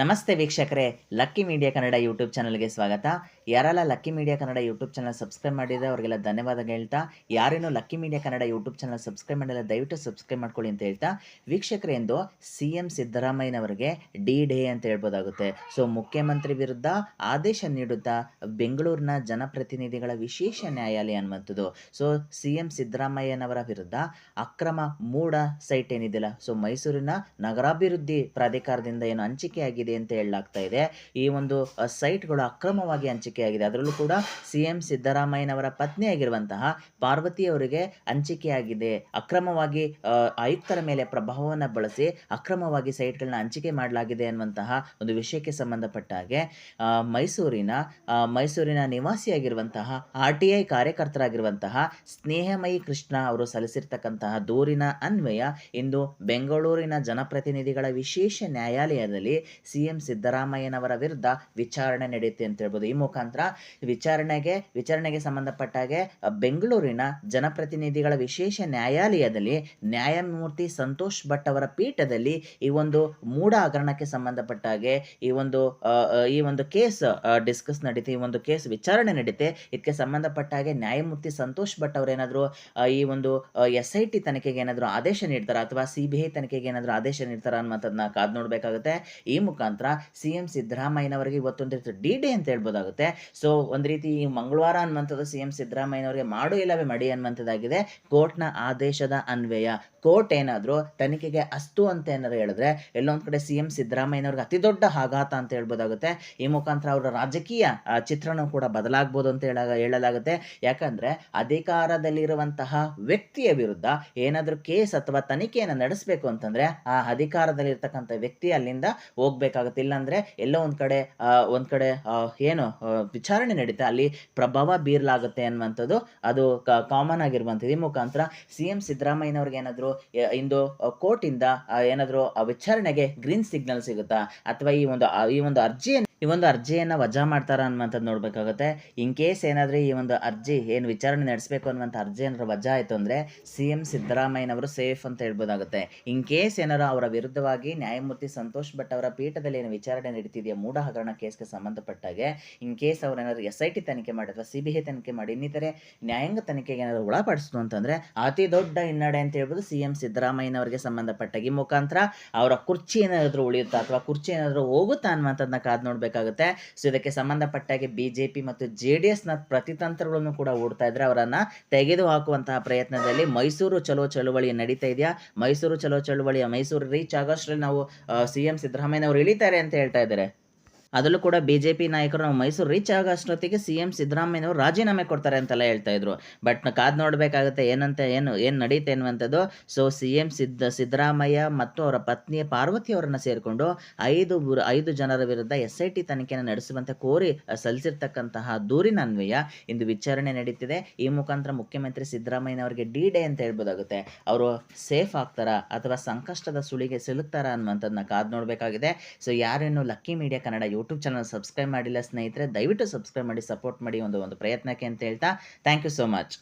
ನಮಸ್ತೆ ವೀಕ್ಷಕರೇ, lucky media Kannada YouTube ಚಾನಲ್ಗೆ ಸ್ವಾಗತ. ಯಾರೆಲ್ಲ lucky media Kannada YouTube channel subscribe ಮಾಡಿದರೆ ಅವರಿಗೆಲ್ಲ ಧನ್ಯವಾದ ಹೇಳ್ತಾ, ಯಾರೇನು lucky media Kannada YouTube channel subscribe ಮಾಡಿಲ್ಲ, ದಯವಿಟ್ಟು ಸಬ್ಸ್ಕ್ರೈಬ್ ಮಾಡ್ಕೊಳ್ಳಿ ಅಂತ ಹೇಳ್ತಾ, ವೀಕ್ಷಕರೇ ಎಂದು ಸಿ ಎಂ ಸಿದ್ದರಾಮಯ್ಯನವರಿಗೆ ಡಿ ಡೇ ಅಂತ ಹೇಳ್ಬೋದಾಗುತ್ತೆ. ಸೊ ಮುಖ್ಯಮಂತ್ರಿ ವಿರುದ್ಧ ಆದೇಶ ನೀಡುತ್ತಾ ಬೆಂಗಳೂರಿನ ಜನಪ್ರತಿನಿಧಿಗಳ ವಿಶೇಷ ನ್ಯಾಯಾಲಯ ಅನ್ನುವಂಥದ್ದು ಸೊ ಸಿ ಎಂ ಸಿದ್ದರಾಮಯ್ಯನವರ ವಿರುದ್ಧ ಅಕ್ರಮ ಮೂಡ ಸೈಟ್ ಏನಿದೆಯಲ್ಲ ಸೊ ಮೈಸೂರಿನ ನಗರಾಭಿವೃದ್ಧಿ ಪ್ರಾಧಿಕಾರದಿಂದ ಏನು ಹಂಚಿಕೆಯಾಗಿದೆ ಅಂತ ಹೇಳಲಾಗ್ತಾ ಇದೆ. ಈ ಒಂದು ಸೈಟ್ಗಳು ಅಕ್ರಮವಾಗಿ ಹಂಚಿಕೆಯಾಗಿದೆ ಅದರಲ್ಲೂ ಕೂಡ ಸಿ ಎಂ ಸಿದ್ದರಾಮಯ್ಯನವರ ಪತ್ನಿಯಾಗಿರುವಂತಹ ಪಾರ್ವತಿ ಅವರಿಗೆ ಹಂಚಿಕೆಯಾಗಿದೆ ಅಕ್ರಮವಾಗಿ ಆಯುಕ್ತರ ಮೇಲೆ ಪ್ರಭಾವವನ್ನು ಬಳಸಿ ಅಕ್ರಮವಾಗಿ ಸೈಟ್ಗಳನ್ನ ಹಂಚಿಕೆ ಮಾಡಲಾಗಿದೆ ಅನ್ನುವಂತಹ ಒಂದು ವಿಷಯಕ್ಕೆ ಸಂಬಂಧಪಟ್ಟ ಹಾಗೆ ಮೈಸೂರಿನ ಮೈಸೂರಿನ ನಿವಾಸಿಯಾಗಿರುವಂತಹ ಆರ್ ಟಿ ಐ ಕಾರ್ಯಕರ್ತರಾಗಿರುವಂತಹ ಸ್ನೇಹಮಯಿ ಕೃಷ್ಣ ಅವರು ಸಲ್ಲಿಸಿರ್ತಕ್ಕಂತಹ ದೂರಿನ ಅನ್ವಯ ಇಂದು ಬೆಂಗಳೂರಿನ ಜನಪ್ರತಿನಿಧಿಗಳ ವಿಶೇಷ ನ್ಯಾಯಾಲಯದಲ್ಲಿ ಸಿ ಎಂ ಸಿದ್ದರಾಮಯ್ಯನವರ ವಿರುದ್ಧ ವಿಚಾರಣೆ ನಡೆಯುತ್ತೆ ಅಂತ ಹೇಳ್ಬೋದು. ಈ ಮುಖಾಂತರ ವಿಚಾರಣೆಗೆ ವಿಚಾರಣೆಗೆ ಸಂಬಂಧಪಟ್ಟ ಹಾಗೆ ಬೆಂಗಳೂರಿನ ಜನಪ್ರತಿನಿಧಿಗಳ ವಿಶೇಷ ನ್ಯಾಯಾಲಯದಲ್ಲಿ ನ್ಯಾಯಮೂರ್ತಿ ಸಂತೋಷ್ ಭಟ್ ಅವರ ಪೀಠದಲ್ಲಿ ಈ ಒಂದು ಮೂಢ ಹಗರಣಕ್ಕೆ ಸಂಬಂಧಪಟ್ಟ ಹಾಗೆ ಈ ಒಂದು ಈ ಒಂದು ಕೇಸ್ ಡಿಸ್ಕಸ್ ನಡೀತೆ, ಈ ಒಂದು ಕೇಸ್ ವಿಚಾರಣೆ ನಡೀತೆ. ಇದಕ್ಕೆ ಸಂಬಂಧಪಟ್ಟ ಹಾಗೆ ನ್ಯಾಯಮೂರ್ತಿ ಸಂತೋಷ್ ಭಟ್ ಅವರೇನಾದರೂ ಈ ಒಂದು ಎಸ್ ಐ ಟಿ ತನಿಖೆಗೆ ಏನಾದರೂ ಆದೇಶ ನೀಡ್ತಾರಾ ಅಥವಾ ಸಿ ಬಿ ಐ ತನಿಖೆಗೆ ಏನಾದರೂ ಆದೇಶ ನೀಡ್ತಾರಾ ಅನ್ನೋದನ್ನ ಕಾದು ನೋಡಬೇಕಾಗುತ್ತೆ. ಈ ಮುಖಾಂತರ ಸಿ ಎಂ ಸಿದ್ದರಾಮಯ್ಯನವರಿಗೆ ಇವತ್ತೊಂದು ರೀತಿ ಡಿ ಡೇ ಅಂತ ಹೇಳ್ಬೋದಾಗುತ್ತೆ. ಸೊ ಒಂದು ರೀತಿ ಈ ಮಂಗಳವಾರ ಅನ್ನುವಂಥದ್ದು ಸಿ ಎಂ ಸಿದ್ದರಾಮಯ್ಯನವರಿಗೆ ಮಾಡು ಇಲ್ಲವೇ ಮಡಿ ಅನ್ನುವಂಥದ್ದಾಗಿದೆ. ಕೋರ್ಟ್ನ ಆದೇಶದ ಅನ್ವಯ. ಕೋರ್ಟ್ ಏನಾದರೂ ತನಿಖೆಗೆ ಅಸ್ತು ಅಂತ ಏನಾದ್ರು ಹೇಳಿದ್ರೆ ಎಲ್ಲೊಂದು ಕಡೆ ಸಿ ಎಂ ಸಿದ್ದರಾಮಯ್ಯನವ್ರಿಗೆ ಅತಿ ದೊಡ್ಡ ಆಘಾತ ಅಂತ ಹೇಳ್ಬೋದಾಗುತ್ತೆ. ಈ ಮುಖಾಂತರ ಅವರ ರಾಜಕೀಯ ಚಿತ್ರಣ ಕೂಡ ಬದಲಾಗ್ಬೋದು ಅಂತ ಹೇಳ ಹೇಳಲಾಗುತ್ತೆ. ಯಾಕಂದ್ರೆ ಅಧಿಕಾರದಲ್ಲಿರುವಂತಹ ವ್ಯಕ್ತಿಯ ವಿರುದ್ಧ ಏನಾದರೂ ಕೇಸ್ ಅಥವಾ ತನಿಖೆಯನ್ನು ನಡೆಸಬೇಕು ಅಂತಂದ್ರೆ ಆ ಅಧಿಕಾರದಲ್ಲಿರ್ತಕ್ಕಂಥ ವ್ಯಕ್ತಿ ಅಲ್ಲಿಂದ ಹೋಗ್ಬೇಕಾಗುತ್ತೆ ಇಲ್ಲಾಂದ್ರೆ ಎಲ್ಲೋ ಒಂದ್ ಕಡೆ ಒಂದು ಕಡೆ ಏನು ವಿಚಾರಣೆ ನಡೀತಾ ಅಲ್ಲಿ ಪ್ರಭಾವ ಬೀರಲಾಗುತ್ತೆ ಅನ್ನುವಂಥದ್ದು ಅದು ಕಾಮನ್ ಆಗಿರುವಂಥದ್ದು. ಈ ಮುಖಾಂತರ ಸಿ ಎಂ ಸಿದ್ದರಾಮಯ್ಯನವ್ರಿಗೆ ಏನಾದರೂ ಇಂದು ಕೋರ್ಟ್ ಇಂದ ಏನಾದ್ರು ವಿಚಾರಣೆಗೆ ಗ್ರೀನ್ ಸಿಗ್ನಲ್ ಸಿಗುತ್ತಾ? ಅಥವಾ ಈ ಒಂದು ಈ ಒಂದು ಅರ್ಜಿಯನ್ನು ಈ ಒಂದು ಅರ್ಜಿಯನ್ನು ವಜಾ ಮಾಡ್ತಾರ ಅನ್ನುವಂಥದ್ದು ನೋಡಬೇಕಾಗುತ್ತೆ. ಇನ್ ಕೇಸ್ ಏನಾದರೂ ಈ ಒಂದು ಅರ್ಜಿ ಏನು ವಿಚಾರಣೆ ನಡೆಸಬೇಕು ಅನ್ನುವಂಥ ಅರ್ಜಿ ಏನಾದ್ರು ವಜಾ ಆಯಿತು ಅಂದರೆ ಸಿ ಎಂ ಸಿದ್ದರಾಮಯ್ಯನವರು ಸೇಫ್ ಅಂತ ಹೇಳ್ಬೋದಾಗುತ್ತೆ. ಇನ್ ಕೇಸ್ ಏನಾರು ಅವರ ವಿರುದ್ಧವಾಗಿ ನ್ಯಾಯಮೂರ್ತಿ ಸಂತೋಷ್ ಭಟ್ ಅವರ ಪೀಠದಲ್ಲಿ ಏನು ವಿಚಾರಣೆ ನಡೀತಿದೆಯಾ ಮೂಢ ಹಗರಣ ಕೇಸ್ಗೆ ಸಂಬಂಧಪಟ್ಟಾಗೆ ಇನ್ ಕೇಸ್ ಅವ್ರೇನಾದ್ರು ಎಸ್ ಐ ಟಿ ತನಿಖೆ ಮಾಡಿ ಅಥವಾ ಸಿ ಬಿ ಐ ತನಿಖೆ ಮಾಡಿ, ಇನ್ನಿತರೆ ನ್ಯಾಯಾಂಗ ತನಿಖೆಗೆ ಏನಾದರೂ ಒಳಪಡಿಸ್ತು ಅಂತಂದರೆ ಅತಿ ದೊಡ್ಡ ಹಿನ್ನಡೆ ಅಂತ ಹೇಳ್ಬೋದು ಸಿ ಎಂ ಸಿದ್ದರಾಮಯ್ಯನವರಿಗೆ ಸಂಬಂಧಪಟ್ಟಾಗ ಮುಖಾಂತರ ಅವರ ಕುರ್ಚಿ ಏನಾದರೂ ಉಳಿಯುತ್ತಾ ಅಥವಾ ಕುರ್ಚಿ ಏನಾದರೂ ಹೋಗುತ್ತಾ ಅನ್ನುವಂಥದ್ದನ್ನ ಕಾದು ನೋಡಬೇಕಾಗುತ್ತೆ ಸೊ ಇದಕ್ಕೆ ಸಂಬಂಧಪಟ್ಟಾಗೆ ಬಿಜೆಪಿ ಮತ್ತು ಜೆ ಡಿ ಎಸ್ನ ಪ್ರತಿತಂತ್ರಗಳನ್ನು ಕೂಡ ಓಡ್ತಾ ಇದ್ರೆ ಅವರನ್ನ ತೆಗೆದು ಹಾಕುವಂತಹ ಪ್ರಯತ್ನದಲ್ಲಿ ಮೈಸೂರು ಚಲೋ ಚಳುವಳಿ ನಡೀತಾ ಇದೆಯಾ? ಮೈಸೂರು ಚಲೋ ಚಳುವಳಿಯ ಮೈಸೂರು ರೀಚ್ ಆಗೋಷ್ಟರಲ್ಲಿ ನಾವು ಸಿ ಎಂ ಸಿದ್ದರಾಮಯ್ಯನವರು ಇಳಿತಾರೆ ಅಂತ ಹೇಳ್ತಾ ಇದ್ದಾರೆ. ಅದರಲ್ಲೂ ಕೂಡ ಬಿಜೆಪಿ ನಾಯಕರು ನಾವು ಮೈಸೂರು ರೀಚ್ ಆಗೋ ಅಷ್ಟೊತ್ತಿಗೆ ಸಿ ಎಂ ಸಿದ್ದರಾಮಯ್ಯನವರು ರಾಜೀನಾಮೆ ಕೊಡ್ತಾರೆ ಅಂತೆಲ್ಲ ಹೇಳ್ತಾ ಇದ್ರು. ಬಟ್ ಕಾದ್ ನೋಡಬೇಕಾಗುತ್ತೆ ಏನಂತ, ಏನು ಏನು ನಡೀತೆ ಅನ್ನುವಂಥದ್ದು. So C M Sidda, Siddaramaiah ಮತ್ತು ಅವರ ಪತ್ನಿ ಪಾರ್ವತಿ ಅವರನ್ನು ಸೇರಿಕೊಂಡು ಐದು ಐದು ಜನರ ವಿರುದ್ಧ ಎಸ್ ಐ ಟಿ ತನಿಖೆಯನ್ನು ನಡೆಸುವಂತೆ ಕೋರಿ ಸಲ್ಲಿಸಿರ್ತಕ್ಕಂತಹ ದೂರಿನ ಅನ್ವಯ ಇಂದು ವಿಚಾರಣೆ ನಡೀತಿದೆ. ಈ ಮುಖಾಂತರ ಮುಖ್ಯಮಂತ್ರಿ ಸಿದ್ದರಾಮಯ್ಯನವರಿಗೆ ಡಿ ಡೇ ಅಂತ ಹೇಳ್ಬೋದಾಗುತ್ತೆ. ಅವರು ಸೇಫ್ ಆಗ್ತಾರಾ ಅಥವಾ ಸಂಕಷ್ಟದ ಸುಳಿಗೆ ಸಿಲುಕ್ತಾರಾ ಅನ್ನುವಂಥದ್ದನ್ನ ಕಾದು ನೋಡಬೇಕಾಗಿದೆ. So ಯಾರೇನು lucky media Kannada YouTube channel subscribe ಮಾಡಿಲ್ಲ ಸ್ನೇಹಿತರೆ, ದಯವಿಟ್ಟು ಸಬ್ಸ್ಕ್ರೈಬ್ ಮಾಡಿ ಸಪೋರ್ಟ್ ಮಾಡಿ ಒಂದು ಒಂದು ಪ್ರಯತ್ನಕ್ಕೆ ಅಂತ ಹೇಳ್ತಾ ಥ್ಯಾಂಕ್ ಯು ಸೋ ಮಚ್